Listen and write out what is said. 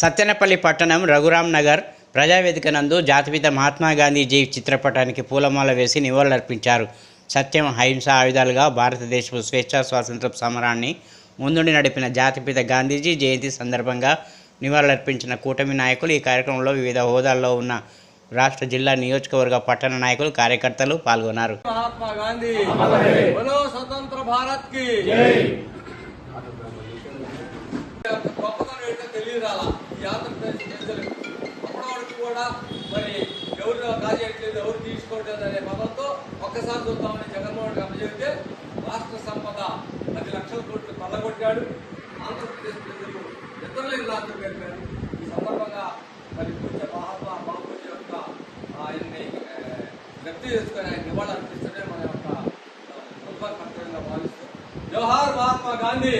సత్యనపల్లి పట్టణం రఘురామ్ నగర్ ప్రజావేదిక నందు జాతిపిత మహాత్మా గాంధీజీ చిత్రపటానికి పూలమాల వేసి నివాళులర్పించారు. సత్యం అహింస ఆయుధాలుగా భారతదేశపు స్వేచ్ఛా స్వాతంత్ర సమరాన్ని ముందుండి నడిపిన జాతిపిత గాంధీజీ జయంతి సందర్భంగా నివాళులర్పించిన కూటమి నాయకులు ఈ కార్యక్రమంలో వివిధ హోదాల్లో ఉన్న రాష్ట్ర జిల్లా నియోజకవర్గ పట్టణ నాయకులు కార్యకర్తలు పాల్గొన్నారు. మహాత్మా గాంధీ స్వతంత్ర భారత్ ఆంధ్రప్రదేశ్ ప్రజలకు అప్పటివరకు కూడా మరి ఎవరు కాజేయట్లేదు ఎవరు తీసుకోవట్లేదు అనే పదంతో ఒక్కసారి చూద్దామని జగన్మోహన్ రెడ్డి అప్పచెబితే రాష్ట్ర సంపద పది లక్షల కోట్లు కొల్లగొట్టాడు ఆంధ్రప్రదేశ్ ప్రజలు ఇతరులకు రాత్రి గడిపారు. ఈ సందర్భంగా మరి పూజ మహాత్మా బాపూజీ యొక్క ఆయన్ని వ్యక్తి చేసుకొని ఆయన నివాళులు అర్పిస్తూనే మన యొక్క ఆ, కర్తవ్యంగా భావిస్తూ. జవహర్ మహాత్మా గాంధీ!